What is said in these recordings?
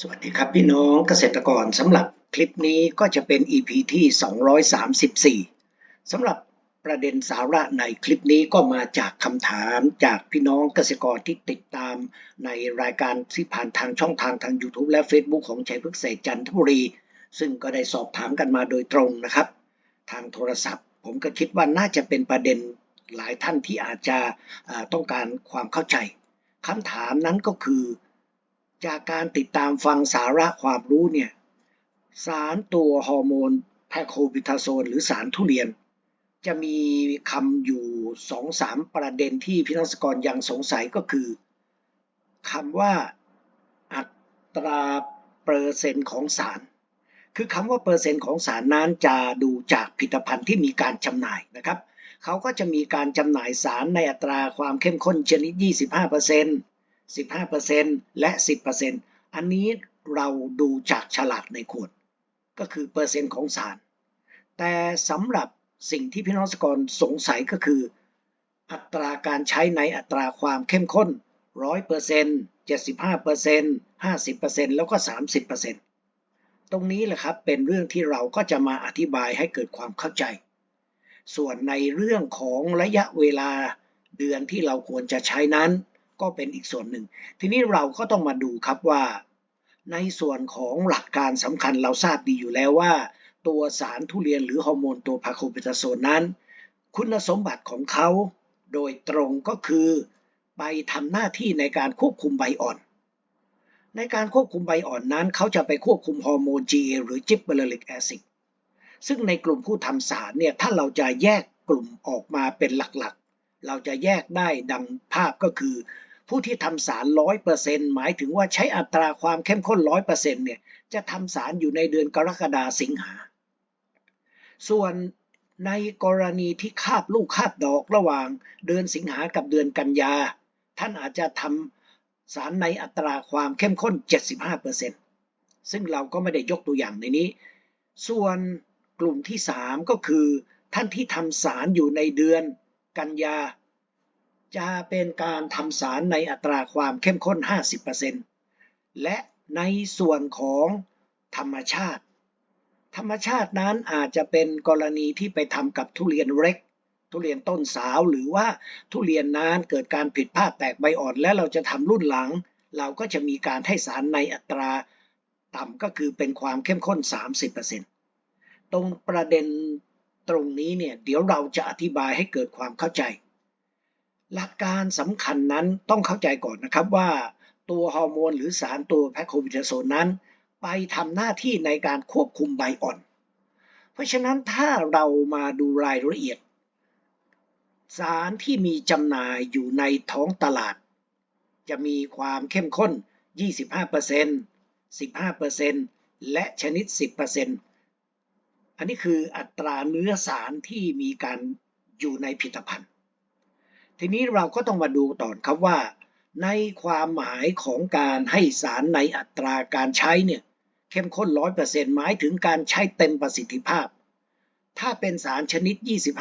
สวัสดีครับพี่น้องเกษตรกรสำหรับคลิปนี้ก็จะเป็น EP ที่ 234สำหรับประเด็นสาระในคลิปนี้ก็มาจากคำถามจากพี่น้องเกษตรกรที่ติดตามในรายการที่ผ่านทางช่องทางทาง YouTube และ Facebook ของชัยพฤกษเศษจันทบุรี ซึ่งก็ได้สอบถามกันมาโดยตรงนะครับ ทางโทรศัพท์ ผมก็คิดว่าน่าจะเป็นประเด็นหลายท่านที่อาจจะต้องการความเข้าใจคำถามนั้นก็คือ จากการติดตามฟังสาระความรู้เนี่ย สารตัวฮอร์โมนแพคโคบิทาโซน หรือสารทุเรียน จะมีคำอยู่สองสามประเด็นที่พี่น้องเกษกรยังสงสัยก็คือคำว่าอัตราเปอร์เซ็นต์ของสาร คือคำว่าเปอร์เซ็นต์ของสารนั้นจะดูจากผลิตภัณฑ์ที่มีการจำหน่ายนะครับ เขาก็จะมีการจำหน่ายสารในอัตราความเข้มข้นชนิด 25% 15%และ 10%อันนี้เราดูจากฉลากในขวด ก็คือเปอร์เซ็นต์ของสาร แต่สำหรับสิ่งที่พี่น้องเกษกรสงสัยก็คือ อัตราการใช้ในอัตราความเข้มข้น 100% 75% 50%แล้วก็ 30%ตรงนี้แหละครับเป็นเรื่องที่เราก็จะมาอธิบายให้เกิดความเข้าใจ ส่วนในเรื่องของระยะเวลาเดือนที่เราควรจะใช้นั้น ก็เป็นอีกส่วนหนึ่ง ทีนี้เราก็ต้องมาดูครับว่า ในส่วนของหลักการสำคัญเราทราบดีอยู่แล้วว่า ตัวสารทุเรียนหรือฮอร์โมนตัวพาโคเบตาโซนนั้น คุณสมบัติของเขาโดยตรงก็คือไปทำหน้าที่ในการควบคุมใบอ่อน ในการควบคุมใบอ่อนนั้น เขาจะไปควบคุมฮอร์โมน GA หรือ gibberellic acid ซึ่งในกลุ่มผู้ทำสารเนี่ยถ้าเราจะแยกกลุ่มออกมาเป็นหลักๆ เราจะแยกได้ดังภาพก็คือ ผู้ที่ทำสาร 100%หมายถึงว่าใช้อัตราความเข้มข้น 100%เนี่ยจะทำสารอยู่ในเดือนกรกฎาสิงหา ส่วนในกรณีที่คาบลูกคาบดอกระหว่างเดือนสิงหากับเดือนกันยา ท่านอาจจะทำสารในอัตราความเข้มข้น 75%ซึ่งเราก็ไม่ได้ยกตัวอย่างในนี้ ส่วนกลุ่มที่ 3 ก็คือ ท่านที่ทำสารอยู่ในเดือนกันยา จะเป็นการทำสารในอัตราความเข้มข้น 50%และในส่วนของธรรมชาติ ธรรมชาตินั้นอาจจะเป็นกรณีที่ไปทำกับทุเรียนเล็ก ทุเรียนต้นสาวหรือว่าทุเรียนนั้นเกิดการผิดพลาดแตกใบอ่อน และเราจะทำรุ่นหลัง เราก็จะมีการให้สารในอัตราต่ำก็คือเป็นความเข้มข้น 30%ตรงประเด็นตรงนี้เนี่ยเดี๋ยวเราจะอธิบายให้เกิดความเข้าใจ หลักการสำคัญนั้นต้องเข้าใจก่อนนะครับว่าตัวฮอร์โมนหรือสารตัวแพคโคบิทาโซนนั้น ไปทำหน้าที่ในการควบคุมใบอ่อน เพราะฉะนั้นถ้าเรามาดูรายละเอียด สารที่มีจำหน่ายอยู่ในท้องตลาด จะมีความเข้มข้น 25% 15%และชนิด 10%อันนี้คืออัตราเนื้อสารที่มีการอยู่ในผลิตภัณฑ์ ทีนี้เราก็ต้องมาดูต่อครับว่า ในความหมายของการให้สารในอัตราการใช้เนี่ยเข้มข้น100%หมายถึงการใช้เต็มประสิทธิภาพ ถ้าเป็นสารชนิด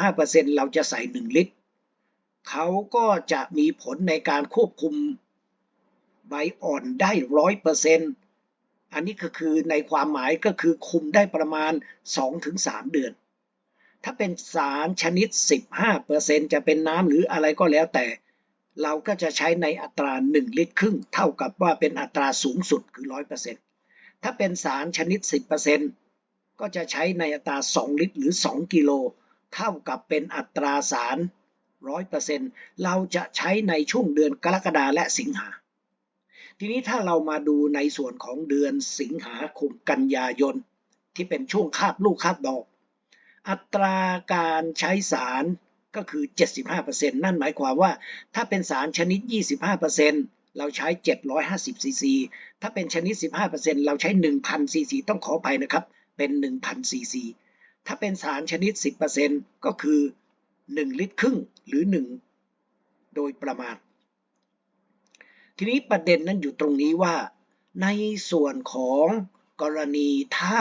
25%เราจะใส่ 1 ลิตร เขาก็จะมีผลในการควบคุมใบอ่อนได้100%อันนี้ก็คือในความหมายก็คือคุมได้ประมาณ 2-3 เดือน ถ้าเป็นสารชนิด 15%จะเป็นน้ำหรืออะไรก็แล้วแต่ เราก็จะใช้ในอัตรา 1 ลิตรครึ่ง เท่ากับว่าเป็นอัตราสูงสุดคือ 100%ถ้าเป็นสารชนิด 10%ก็จะใช้ในอัตรา 2 ลิตรหรือ 2 กิโล เท่ากับเป็นอัตราสาร 100%เราจะใช้ในช่วงเดือนกรกฎาและสิงหา ทีนี้ถ้าเรามาดูในส่วนของเดือนสิงหาคมกันยายน ที่เป็นช่วงคาบลูกคาบดอก อัตราการใช้สารก็คือ 75%นั่นหมายความว่า ถ้าเป็นสารชนิด 25%เราใช้ 750 ซีซี ถ้าเป็นชนิด 15%เราใช้ 1,000 ซีซี ต้องขออภัยนะครับ เป็น 1,000 ซีซี ถ้าเป็นสารชนิด 10%ก็คือ 1 ลิตรครึ่งหรือ 1 โดยประมาณ ทีนี้ประเด็นนั้นอยู่ตรงนี้ว่า ในส่วนของกรณีถ้า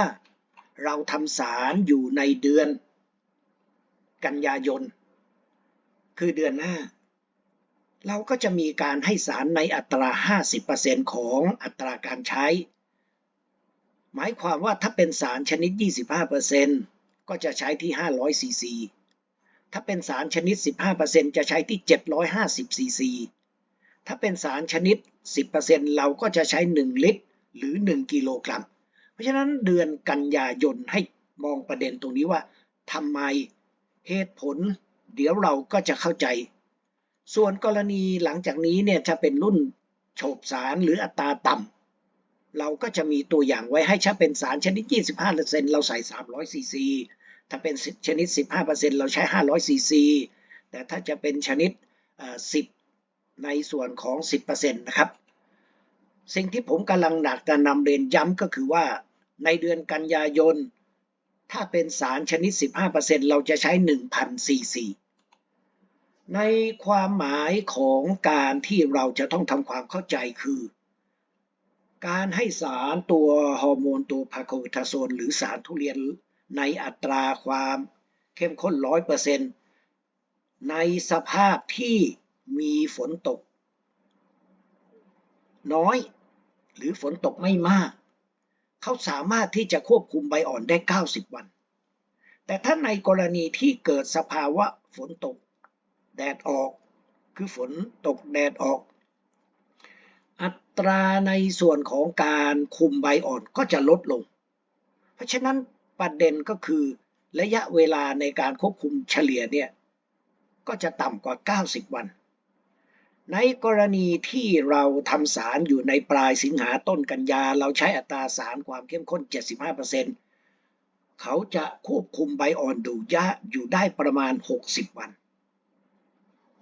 เราทำสารอยู่ในเดือน กันยายน คือเดือนหน้า เราก็จะมีการให้สารในอัตรา 50%ของอัตราการใช้ หมายความว่าถ้าเป็นสารชนิด 25%ก็จะใช้ที่ 500 ซีซี ถ้าเป็นสารชนิด 15%จะใช้ที่ 750 ซีซี ถ้าเป็นสารชนิด 10%เราก็จะใช้ 1 ลิตร หรือ 1 กิโลกรัม เพราะฉะนั้นเดือนกันยายนให้มองประเด็นตรงนี้ว่าทำไมเหตุผล เดี๋ยวเราก็จะเข้าใจ ส่วนกรณีหลังจากนี้เนี่ยจะเป็นรุ่นโฉบสารหรืออัตราต่ำเราก็จะมีตัวอย่างไว้ให้ถ้าเป็นสารชนิด 25%เราใส่300ซีซีถ้าเป็นชนิด 15%เราใช้ 500ซีซีแต่ถ้าจะเป็นชนิด 10 ในส่วนของ 10%นะครับ สิ่งที่ผมกำลังหนักจะนำเรียนย้ำก็คือว่า ในเดือนกันยายน ถ้าเป็นสารชนิด 15%เราจะใช้ 1,000 ซีซี ในความหมายของการที่เราจะต้องทำความเข้าใจคือ การให้สารตัวฮอร์โมนตัวพาโควิทาโซน หรือสารทุเรียนในอัตราความเข้มข้น 100%ในสภาพที่มีฝนตก น้อย หรือฝนตกไม่มาก เขาสามารถที่จะควบคุมใบอ่อนได้ 90 วัน แต่ถ้าในกรณีที่เกิดสภาวะฝนตก แดดออก คือฝนตกแดดออก อัตราในส่วนของการคุมใบอ่อนก็จะลดลง เพราะฉะนั้นประเด็นก็คือระยะเวลาในการควบคุมเฉลี่ยเนี่ยก็จะต่ำกว่า 90 วัน ในกรณีที่เราทำสารอยู่ในปลายสิงหาต้นกันยา เราใช้อัตราสารความเข้มข้น 75%เขาจะควบคุมใบอ่อนดูยะอยู่ได้ประมาณ 60 วัน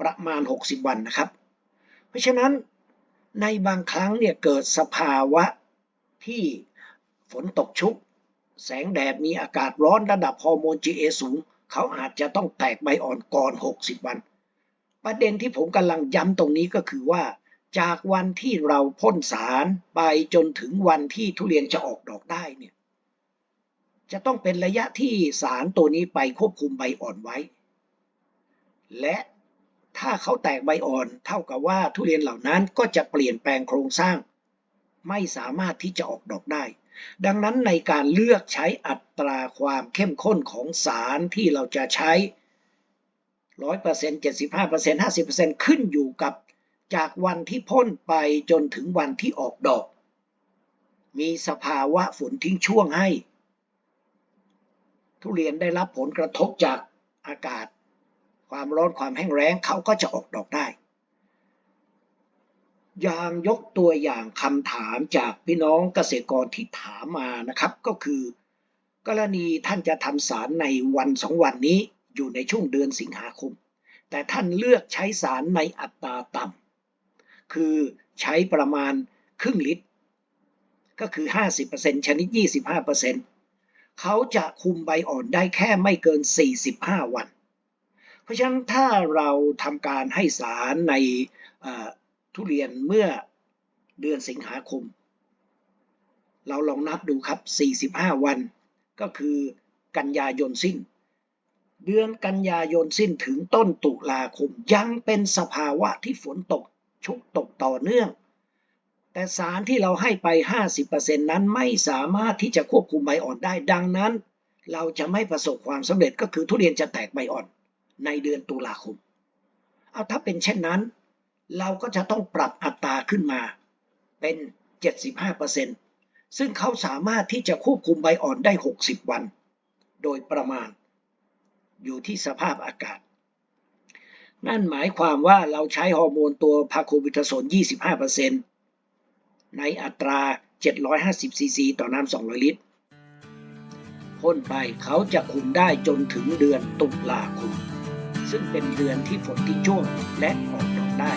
ประมาณ 60 วันนะครับ เพราะฉะนั้นในบางครั้งเนี่ยเกิดสภาวะที่ฝนตกชุก แสงแดดมีอากาศร้อนระดับฮอร์โมน GA สูง เขาอาจจะต้องแตกใบอ่อนก่อน 60 วัน ประเด็นที่ผมกำลังย้ำตรงนี้ก็คือว่า จากวันที่เราพ่นสารไปจนถึงวันที่ทุเรียนจะออกดอกได้เนี่ยจะต้องเป็นระยะที่สารตัวนี้ไปควบคุมใบอ่อนไว้ และถ้าเขาแตกใบอ่อนเท่ากับว่าทุเรียนเหล่านั้นก็จะเปลี่ยนแปลงโครงสร้าง ไม่สามารถที่จะออกดอกได้ ดังนั้นในการเลือกใช้อัตราความเข้มข้นของสารที่เราจะใช้ 100% 75% 50%ขึ้นอยู่กับจากวันที่พ่นไปจนถึงวันที่ออกดอก มีสภาวะฝนทิ้งช่วงให้ ทุเรียนได้รับผลกระทบจากอากาศ ความร้อนความแห้งแล้งเขาก็จะออกดอกได้อย่างยกตัวอย่างคำถามจากพี่น้องเกษตรกรที่ถามมานะครับ ก็คือ กรณีท่านจะทำสารในวันสองวันนี้ อยู่ในช่วงเดือนสิงหาคม แต่ท่านเลือกใช้สารในอัตราต่ำคือใช้ประมาณครึ่งลิตร ก็คือ 50%ชนิด 25%เขาจะคุมใบอ่อนได้แค่ไม่เกิน 45 วัน เพราะฉะนั้นถ้าเราทำการให้สารในทุเรียนเมื่อเดือนสิงหาคม เราลองนับดูครับ 45 วัน ก็คือกันยายนสิ้น เดือนกันยายนสิ้นถึงต้นตุลาคมยังเป็นสภาวะที่ฝนตกชุกตกต่อเนื่อง แต่สารที่เราให้ไป 50%นั้นไม่สามารถที่จะควบคุมใบอ่อนได้ดังนั้น เราจะไม่ประสบความสำเร็จก็คือทุเรียนจะแตกใบอ่อนในเดือนตุลาคม เอาถ้าเป็นเช่นนั้น เราก็จะต้องปรับอัตราขึ้นมาเป็น 75%ซึ่งเขาสามารถที่จะควบคุมใบอ่อนได้ 60 วัน โดยประมาณ อยู่ที่สภาพอากาศ นั่นหมายความว่าเราใช้ฮอร์โมนตัวพาโคบิทาโซน 25%ในอัตรา 750 ซีซี ต่อน้ำ 200 ลิตรพ่นไปเขาจะคุมได้จนถึงเดือนตุลาคม ซึ่งเป็นเดือนที่ฝนทิ้งช่วงและออกดอกได้